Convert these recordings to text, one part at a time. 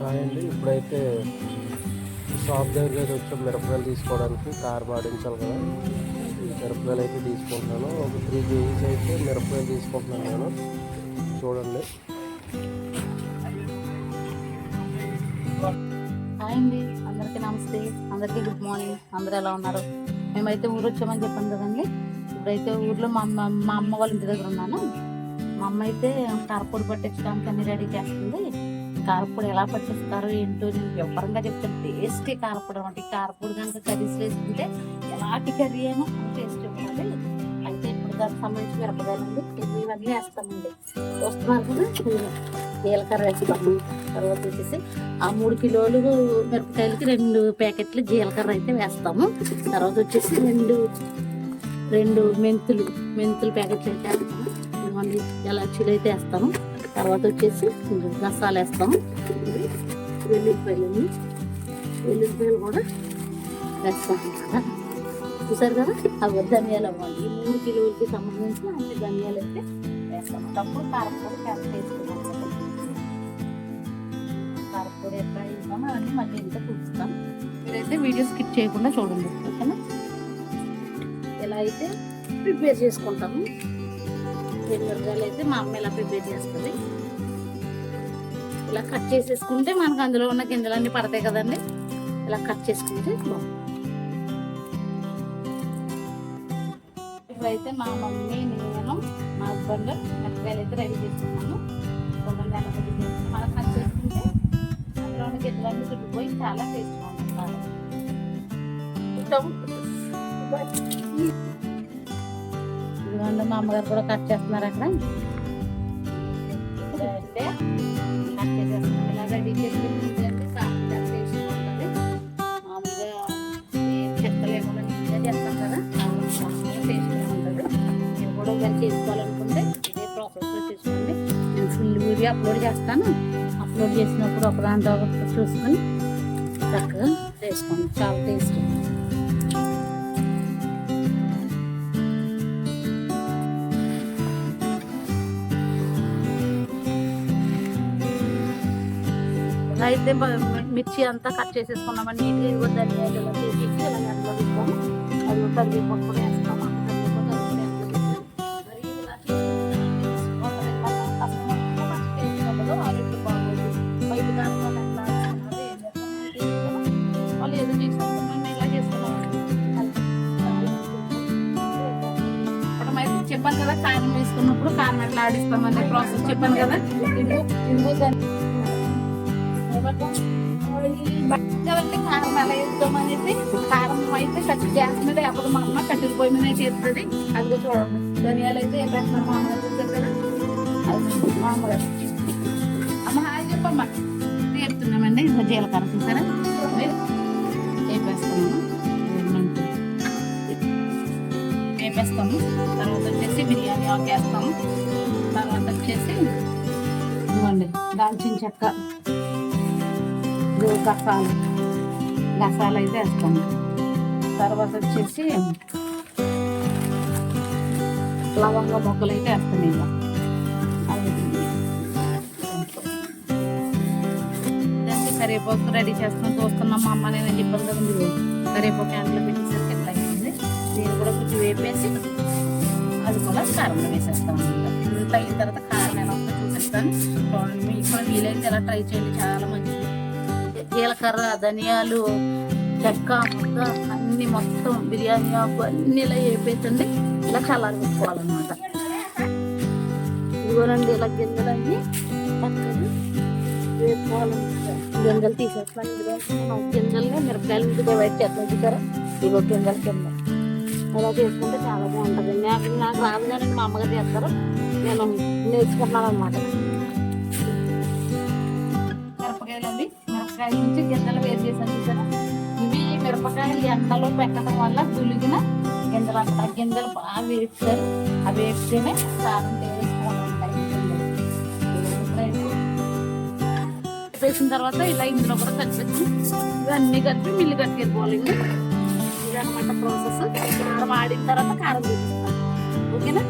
Hi అండి ఇప్పుడైతే shop దగ్గరికి వచ్చి మిరపకాయలు తీసుకోవడానికి. కార్ పాడించాలి కదా. మిరపకాయలు అయితే తీసుకుంటున్నాను. ఒక త్రీ కేజీస్ అయితే మిరపకాయలు తీసుకుంటున్నాను నేను. చూడండి. హాయ్ అండి. అందరికీ నమస్తే. అందరికీ గుడ్ మార్నింగ్. అందరూ ఎలా ఉన్నారు? మేమైతే ఊరు వచ్చామని చెప్పాను కదండి. ఇప్పుడైతే ఊర్లో మా అమ్మ మా అమ్మ వాళ్ళ ఇంటి దగ్గర ఉన్నాను. మా అమ్మ అయితే కారపొడి పట్టించడానికి అన్ని రెడీ చేస్తుంది. కారపొడి ఎలా పట్టిస్తారు ఏంటో నేను వివరంగా చెప్తాను టేస్టీ కారపొడి అనమాట. ఈ కారపొడి కనుక కర్రీస్ వేసుకుంటే ఎలాంటి కర్రీ అయినా టేస్ట్ ఉండాలి. అయితే ఇప్పుడు దానికి సంబంధించి మిరపకాయలు ఉంది ఇవి ఇవన్నీ వేస్తామండి. వస్తున్నారు కదా జీలకర్ర వేస్తాము తర్వాత వచ్చేసి ఆ మూడు కిలోలు మిరపకాయలకి రెండు ప్యాకెట్లు జీలకర్ర అయితే వేస్తాము. తర్వాత వచ్చేసి రెండు రెండు మెంతులు మెంతులు ప్యాకెట్లు అయితే వేస్తాము. ఇవన్నీ ఎలాచీలు అయితే వేస్తాము. తర్వాత వచ్చేసి గసాలు వేస్తాము. ఇవి వెల్లుల్లిపాయలు వెల్లుల్లిపాయలు కూడా వేస్తాము కదా. చూసారు కదా? అవి ధనియాలు అవ్వాలి ఈ మూడు కిలోలకి సంబంధించిన అన్ని ధనియాలు అయితే వేస్తాము. తప్పుడు కారపొడి క్యారెట్ వేసుకున్నాం కారపొడి ఎట్లా వేస్తామో అవన్నీ మళ్ళీ ఇంత చూపిస్తాం. మీరైతే వీడియో స్కిప్ చేయకుండా చూడండి. ఓకేనా? ఎలా అయితే ప్రిపేర్ చేసుకుంటాము. మిరపకాయలు అయితే మా అమ్మ ఇలా ప్రిపేర్ చేస్తుంది. ఇలా కట్ చేసేసుకుంటే మనకు అందులో ఉన్న గింజలన్నీ పడతాయి కదండి. ఇలా కట్ చేసుకుంటే బాగుంది ఇప్పుడైతే మా మమ్మీ నేను మా హస్బెండ్ మిరపకాయలు అయితే రెడీ చేసుకున్నాను కొంచెం మనం కట్ చేసుకుంటే అందులో ఉన్న గింజలన్నీ చుట్టుపోయి చాలా టేస్ట్గా ఉంటుంది ఇదిగోండి మా అమ్మగారు కూడా కట్ చేస్తున్నారు అక్కడ అంటే కట్ ఇలా రెడీ మామూలుగా ఏం చెత్త లేకుండా నీట్గా చేస్తాం కదా. టేస్ట్గా ఉంటుంది. మీరు కూడా ఒకసారి చేసుకోవాలనుకుంటే ఇదే ప్రాసెస్లో చేసుకోండి. నేను ఫుల్ వీడియో అప్లోడ్ చేస్తాను. అప్లోడ్ చేసినప్పుడు ఒక ఒకటి చూసుకొని చక్కగా చేసుకోండి. చాలా టేస్ట్ అయితే మిర్చి అంతా కట్ చేసేసుకున్నామని నీట్గా ఇదిగో ధనియాలు ఇలా ఇలా వేస్తాము అది కరివేపాకు కూడా వేస్తాము చెప్పాను కదా కారం వేసుకున్నప్పుడు కారం ఎట్లా ఆడిస్తామని ప్రాసెస్ చెప్పాను కదా ఇదిగో ఇదిగో దాన్ని కాబట్టి కారం ఎలా వేస్తాం అనేసి కారం అయితే కట్టి గ్యాస్ మీద ఎప్పుడు మా అమ్మ కట్టెల పొయ్యి మీద చేస్తుంది అది చూడండి ధనియాలు అయితే ఏం పెడతారు మా అమ్మ చూస్తారు కదా అది మా అమ్మగారు అమ్మ హాయ్ చెప్పమ్మా ఇది చెప్తున్నామండి ఇంకా జీలకర్ర చూసారా వేపేస్తాము వేపేస్తాము తర్వాత వచ్చేసి బిర్యానీ ఆకు వేస్తాము తర్వాత వచ్చేసి ఇవ్వండి దాల్చిన చెక్క ఇది గసాలు గసాలు అయితే వేస్తాను. తర్వాత వచ్చేసి లవంగ మొక్కలు అయితే వేస్తాను ఇలా కరివేపాకు రెడీ చేస్తాను చూస్తున్నాం మా అమ్మ నేను ఇబ్బంది కదా మీరు కరివేపాకు ఎండలో పెట్టేసరికి ఎట్లా అయింది? నేను కూడా కొంచెం వేపేసి అది కూడా కారం వేసేస్తాం అనమాట ఇంత అయిన తర్వాత కారం ఎలా ఉందో చూపిస్తాను. చూడండి మీకు కూడా వీలైతే ఎలా ట్రై చేయండి. చాలా మంచి జీలకర్ర ధనియాలు చెక్క ముద్ద అన్ని మొత్తం బిర్యానీ ఆకు అన్ని ఇలా వేపేసండి ఇలా చల్లారించుకోవాలన్నమాట ఇదిగోనండి ఇలా గింజలన్నీ చక్కగా వేసుకోవాలన్నమాట గింజలు తీసేస్తాను ఇదిగో. గింజల్ని మిరపకాయలు మీద డివైడ్ చేస్తాం చూసారా? ఇదిగో గింజల కింద. అలా చేసుకుంటే చాలా బాగుంటుంది నాకు నాకు రాదు కానీ మా అమ్మగారు చేస్తారు. నేను నేర్చుకుంటున్నాను అనమాట మిరపకాయల నుంచి గింజలు వేరు చేశాను చూసారా? ఇవి మిరపకాయలు ఎండలో పెట్టడం వల్ల దులిగిన గింజలు అంటారు గింజలు బాగా వేస్తారు అవి వేస్తేనే కారం టేస్ట్ వేసిన తర్వాత ఇలా ఇందులో కూడా కలిపేసి ఇవన్నీ కలిపి మిల్లు కట్టుకెళ్ళిపోవాలి ఇదన్నమాట ప్రాసెస్. కారం ఆడిన తర్వాత కారం చూపిస్తాను ఓకేనా?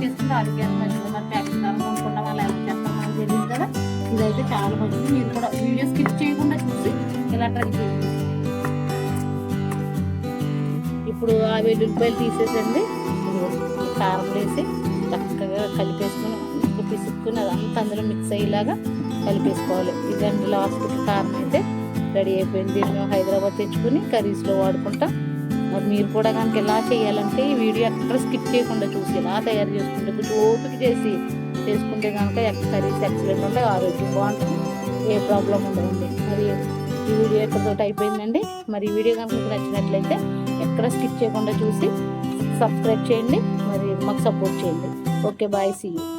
మరి కొనుక్కున్న వాళ్ళు ఎలా మనకు తెలియదు కదా. ఇదైతే చాలా మంచిది. మీరు కూడా వీడియో స్కిప్ చేయకుండా చూసి ఇలా ట్రై చేయండి. ఇప్పుడు ఆ వెల్లుల్లిపాయలు తీసేసండి. కారం వేసి చక్కగా కలిపేసుకుని అంత పిసుక్కుని అదంతా అందులో మిక్స్ అయ్యేలాగా కలిపేసుకోవాలి. ఇదండి లాస్ట్కి కారం అయితే రెడీ అయిపోయింది. దీన్ని హైదరాబాద్ తెచ్చుకుని కర్రీస్లో వాడుకుంటాం. మరి మీరు కూడా కనుక ఎలా చేయాలంటే ఈ వీడియో ఎక్కడ స్కిప్ చేయకుండా చూసి ఎలా తయారు చేసుకుంటే కొంచెం ఓపిక చేసి చేసుకుంటే కనుక కర్రీస్ ఎక్సలెంట్ ఉంటాయి ఆరోగ్యం బాగుంటుంది ఏ ప్రాబ్లం ఉండదండి. మరి ఈ వీడియో ఎక్కడితోటి అయిపోయిందండి. మరి ఈ వీడియో కనుక మీకు నచ్చినట్లయితే ఎక్కడ స్కిప్ చేయకుండా చూసి సబ్స్క్రైబ్ చేయండి. మరి మాకు సపోర్ట్ చేయండి. Okay bye see you